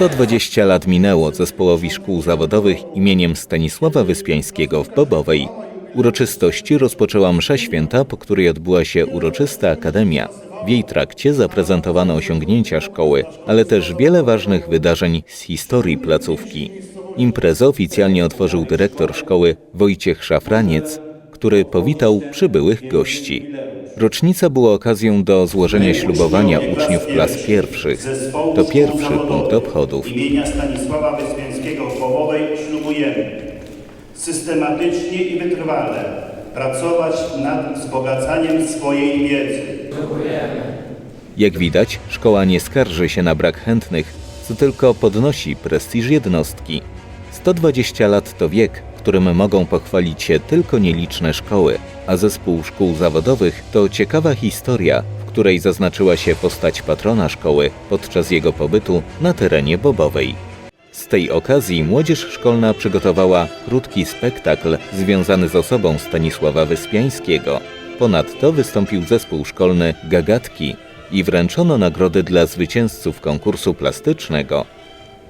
120 lat minęło zespołowi szkół zawodowych imieniem Stanisława Wyspiańskiego w Bobowej. Uroczystości rozpoczęła msza święta, po której odbyła się uroczysta akademia. W jej trakcie zaprezentowano osiągnięcia szkoły, ale też wiele ważnych wydarzeń z historii placówki. Imprezę oficjalnie otworzył dyrektor szkoły Wojciech Szafraniec, który powitał przybyłych gości. Rocznica była okazją do złożenia ślubowania uczniów klas pierwszych. To pierwszy punkt obchodów. imienia Stanisława Wyspiańskiego w Połowej ślubujemy systematycznie i wytrwale pracować nad wzbogacaniem swojej wiedzy. Jak widać, szkoła nie skarży się na brak chętnych, co tylko podnosi prestiż jednostki. 120 lat to wiek, którym mogą pochwalić się tylko nieliczne szkoły, a zespół szkół zawodowych to ciekawa historia, w której zaznaczyła się postać patrona szkoły podczas jego pobytu na terenie Bobowej. Z tej okazji młodzież szkolna przygotowała krótki spektakl związany z osobą Stanisława Wyspiańskiego. Ponadto wystąpił zespół szkolny Gagatki i wręczono nagrody dla zwycięzców konkursu plastycznego.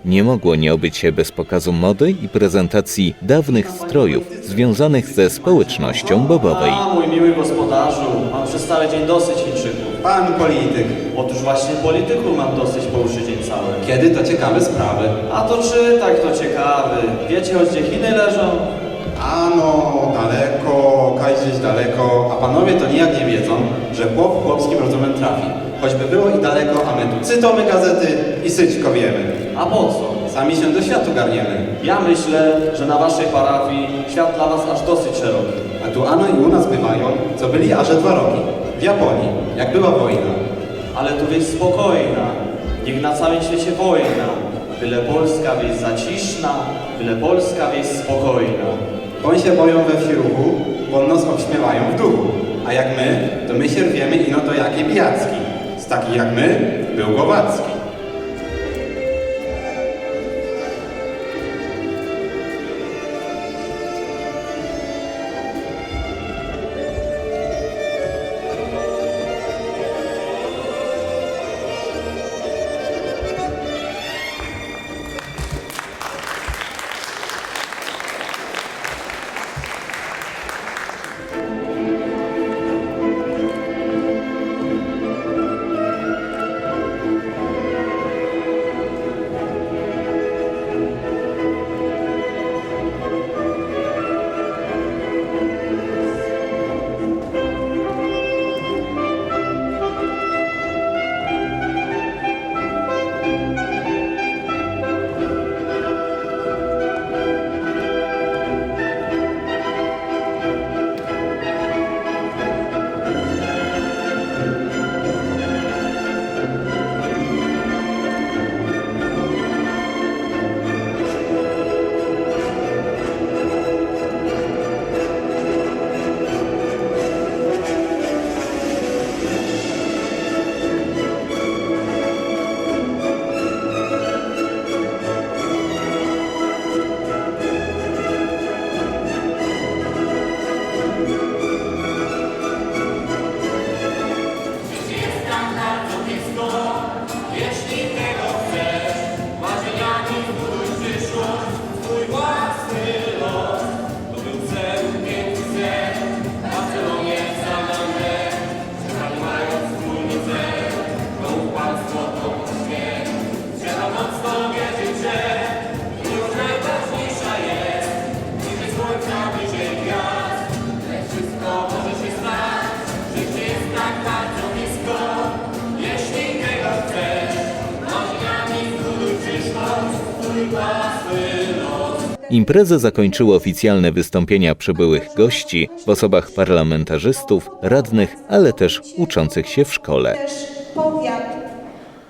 Nie mogło nie obyć się bez pokazu mody i prezentacji dawnych strojów związanych ze społecznością bobowej. A, mój miły gospodarzu, mam przez cały dzień dosyć Chińczyków. Pan polityk, Otóż właśnie polityków mam dosyć po uszy dzień cały. kiedy to ciekawe sprawy? A to czytaj, to ciekawy. Wiecie, choć gdzie Chiny leżą? Ano, daleko, kaj gdzieś daleko, a panowie to nijak nie wiedzą, że chłop chłopskim rozumem trafi. Choćby było i daleko, a my tu cytomy gazety i syćko wiemy. A po co? Sami się do światu garniemy. Ja myślę, że na waszej parafii świat dla was aż dosyć szeroki. A tu ano i u nas bywają, co byli aże dwa roki. W Japonii, jak była wojna. Ale tu wieś spokojna, niech na całym świecie wojna. Byle Polska wieś zaciszna, byle Polska wieś spokojna. Się boją we wsi ruchu, bo nos obśmiewają w duchu. A jak my, to my się rwiemy ino to jakie bijacki. Z takich jak my, był Głowacki. Imprezę zakończyły oficjalne wystąpienia przybyłych gości w osobach parlamentarzystów, radnych, ale też uczących się w szkole. też powiat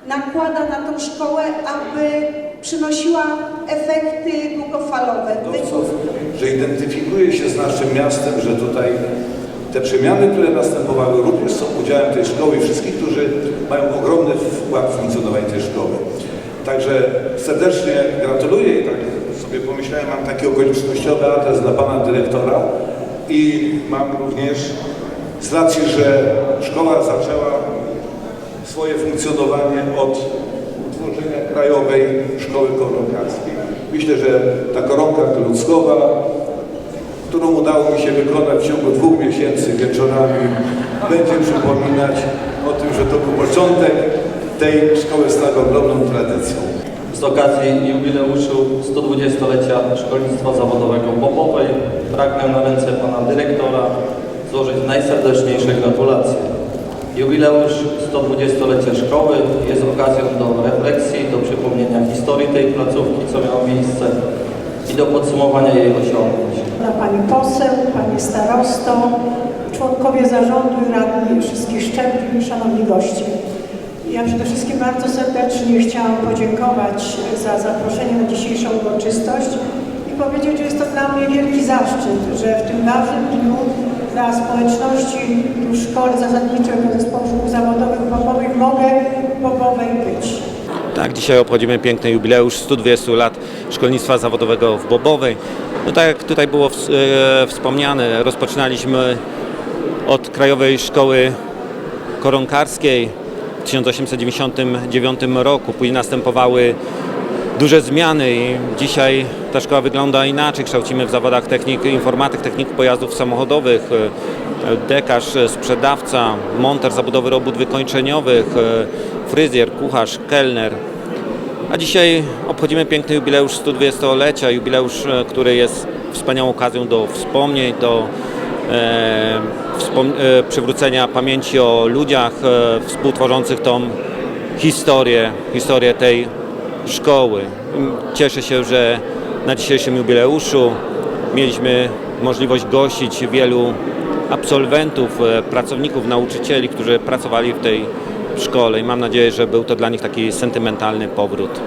nakłada na tą szkołę, aby przynosiła efekty długofalowe. Dowców, że identyfikuje się z naszym miastem, że tutaj te przemiany, które następowały, również są udziałem tej szkoły i wszystkich, którzy mają ogromny wkład w funkcjonowanie tej szkoły. Także serdecznie gratuluję i tak sobie pomyślałem, mam taki okolicznościowy adres dla pana dyrektora i mam również z racji, że szkoła zaczęła swoje funkcjonowanie od utworzenia tworzenia Krajowej Szkoły Koronkarskiej. Myślę, że ta koronka kluckowa, którą udało mi się wykonać w ciągu dwóch miesięcy wieczorami, będzie przypominać o tym, że to był początek tej szkoły z tak ogromną tradycją. Z okazji jubileuszu 120-lecia Szkolnictwa Zawodowego Popowej pragnę na ręce Pana Dyrektora złożyć najserdeczniejsze gratulacje. Jubileusz 120-lecia szkoły jest okazją do refleksji, do przypomnienia historii tej placówki, co miało miejsce i do podsumowania jej osiągnięć. Pani poseł, Panie starosto, członkowie zarządu i radni wszystkich szczebli, szanowni goście. Ja przede wszystkim bardzo serdecznie chciałam podziękować za zaproszenie na dzisiejszą uroczystość i powiedzieć, że jest to dla mnie wielki zaszczyt, że w tym ważnym dniu dla społeczności szkoły zasadniczego zespołu szkół zawodowych Popowych mogę Popowej być. Tak, dzisiaj obchodzimy piękny jubileusz 120 lat szkolnictwa zawodowego w Bobowej. No tak jak tutaj było e, wspomniane, rozpoczynaliśmy od Krajowej Szkoły Koronkarskiej w 1899 roku. Później następowały duże zmiany i dzisiaj ta szkoła wygląda inaczej. Kształcimy w zawodach technik informatyk, technik pojazdów samochodowych, dekarz, sprzedawca, monter zabudowy robót wykończeniowych, fryzjer, kucharz, kelner. A dzisiaj obchodzimy piękny jubileusz 120-lecia, jubileusz, który jest wspaniałą okazją do wspomnień, do przywrócenia pamięci o ludziach e, współtworzących tą historię, historię tej szkoły. Cieszę się, że na dzisiejszym jubileuszu mieliśmy możliwość gościć wielu absolwentów, e, pracowników, nauczycieli, którzy pracowali w tej szkole i mam nadzieję, że był to dla nich taki sentymentalny powrót.